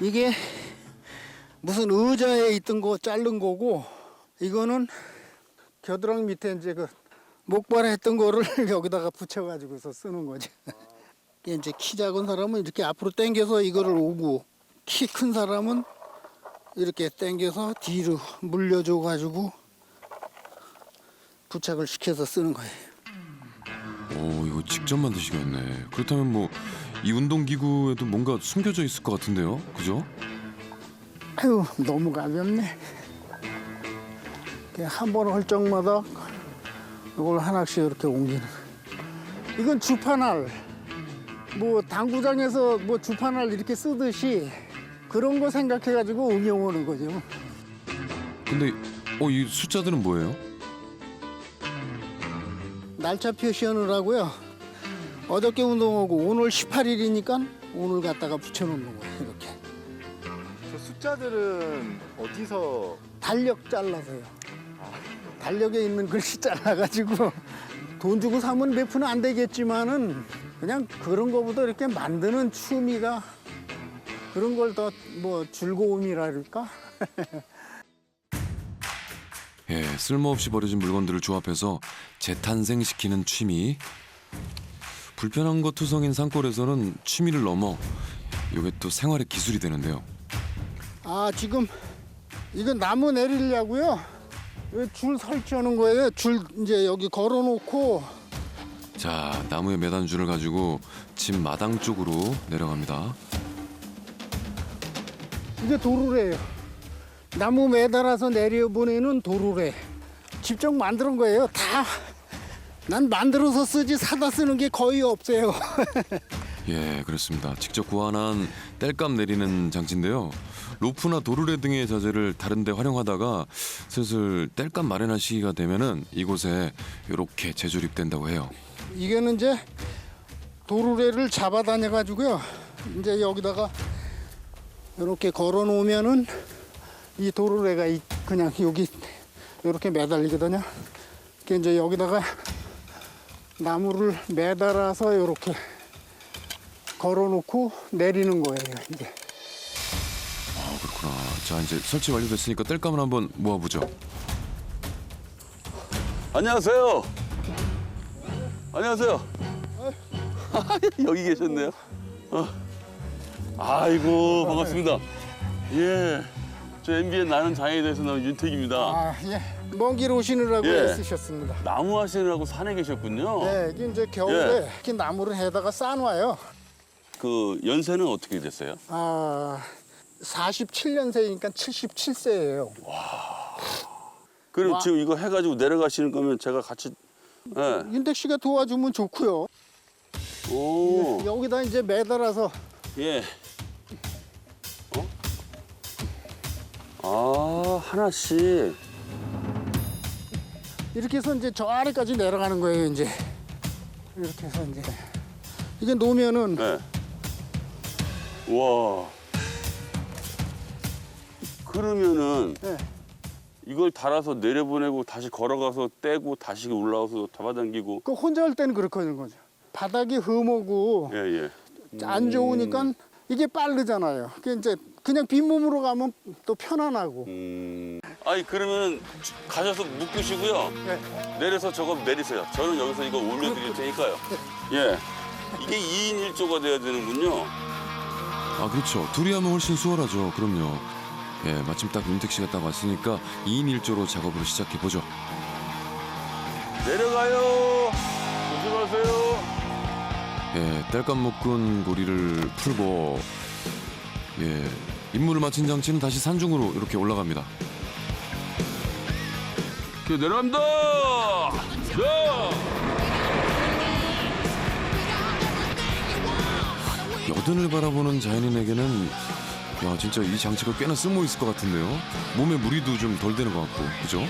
이게 무슨 의자에 있던 거 자른 거고 이거는 겨드랑이 밑에 이제 그 목발했던 거를 여기다가 붙여가지고서 쓰는 거지. 이제 키 작은 사람은 이렇게 앞으로 당겨서 이거를 오고 키 큰 사람은 이렇게 당겨서 뒤로 물려줘 가지고 부착을 시켜서 쓰는 거예요. 직접 만드시겠네. 그렇다면 뭐 이 운동기구에도 뭔가 숨겨져 있을 것 같은데요, 그죠? 아유 너무 가볍네. 한번할 적마다 이걸 하나씩 이렇게 옮기는. 이건 주판알. 뭐 당구장에서 뭐 주판알 이렇게 쓰듯이 그런 거 생각해가지고 응용하는 거죠. 근데 어 이 숫자들은 뭐예요? 날짜 표시하느라고요. 어저께 운동하고 오늘 18일이니까 오늘 갖다가 붙여놓는 거예요. 이렇게 저 숫자들은 어디서 달력 잘라서요. 달력에 있는 글씨 잘라가지고 돈 주고 사면 몇 푼은 안 되겠지만은 그냥 그런 거보다 이렇게 만드는 취미가 그런 걸 더 뭐 즐거움이랄까? 예, 쓸모없이 버려진 물건들을 조합해서 재탄생시키는 취미. 불편한 것 투성인 산골에서는 취미를 넘어 이게 또 생활의 기술이 되는데요. 아 지금 이거 나무 내리려고요. 이줄 설치하는 거예요. 줄 이제 여기 걸어놓고 자, 나무에 매단 줄을 가지고 집 마당 쪽으로 내려갑니다. 이게 도루래요. 나무 매달아서 내려보내는 도루래. 직접 만드는 거예요. 다. 난 만들어서 쓰지 사다 쓰는 게 거의 없어요. 예, 그렇습니다. 직접 구한한 땔감 내리는 장치인데요. 로프나 도르래 등의 자재를 다른 데 활용하다가 슬슬 땔감 마련할 시기가 되면은 이곳에 이렇게 재조립된다고 해요. 이거는 이제 도루래를 잡아다녀 가지고요. 이제 여기다가 이렇게 걸어 놓으면은 이 도루래가 이- 그냥 여기 이렇게 매달리거든요. 그 이제 여기다가 나무를 매달아서 이렇게 걸어 놓고 내리는 거예요, 이제. 아, 그렇구나. 자, 이제 설치 완료됐으니까 땔감을 한번 모아보죠. 안녕하세요. 안녕하세요. 여기 계셨네요. 어. 아이고 반갑습니다. 예, 저 MBN 나는 장애에 대해서 나온 윤택입니다. 아, 예. 먼 길 오시느라고 예. 애쓰셨습니다. 나무 하시느라고 산에 계셨군요. 네, 이게 이제 겨울에 예. 이렇게 나무를 해다가 쌓아놔요. 그 연세는 어떻게 됐어요? 아, 47년생이니까 77세예요. 그럼 와. 지금 이거 해가지고 내려가시는 거면 제가 같이 예. 윤택 씨가 도와주면 좋고요. 오. 여기다 이제 매달아서 예. 어? 아 하나씩. 이렇게 해서 이제 저 아래까지 내려가는 거예요, 이제. 이렇게 해서 이제 이게 놓으면은 네. 와. 그러면은 네. 이걸 달아서 내려보내고 다시 걸어가서 떼고 다시 올라와서 잡아당기고 그 혼자 할 때는 그렇게 하는 거죠. 바닥이 흠하고 예 예. 안 좋으니까 이게 빠르잖아요. 그 이제 그냥 빈몸으로 가면 또 편안하고. 음. 아니 그러면 가셔서 묶으시고요. 네. 내려서 저거 내리세요. 저는 여기서 이거 올려드릴 테니까요. 예. 이게 2인 1조가 돼야 되는군요. 아, 그렇죠. 둘이 하면 훨씬 수월하죠. 그럼요. 예, 마침 딱 윤택 씨가 딱 왔으니까 2인 1조로 작업을 시작해 보죠. 내려가요. 조심하세요. 예, 땔감 묶은 고리를 풀고 예, 임무를 마친 장치는 다시 산중으로 이렇게 올라갑니다. 오케이, 내려간다. 야. 여든을 바라보는 자연인에게는 야 진짜 이 장치가 꽤나 쓸모 있을 것 같은데요. 몸에 무리도 좀 덜 되는 것 같고, 그죠?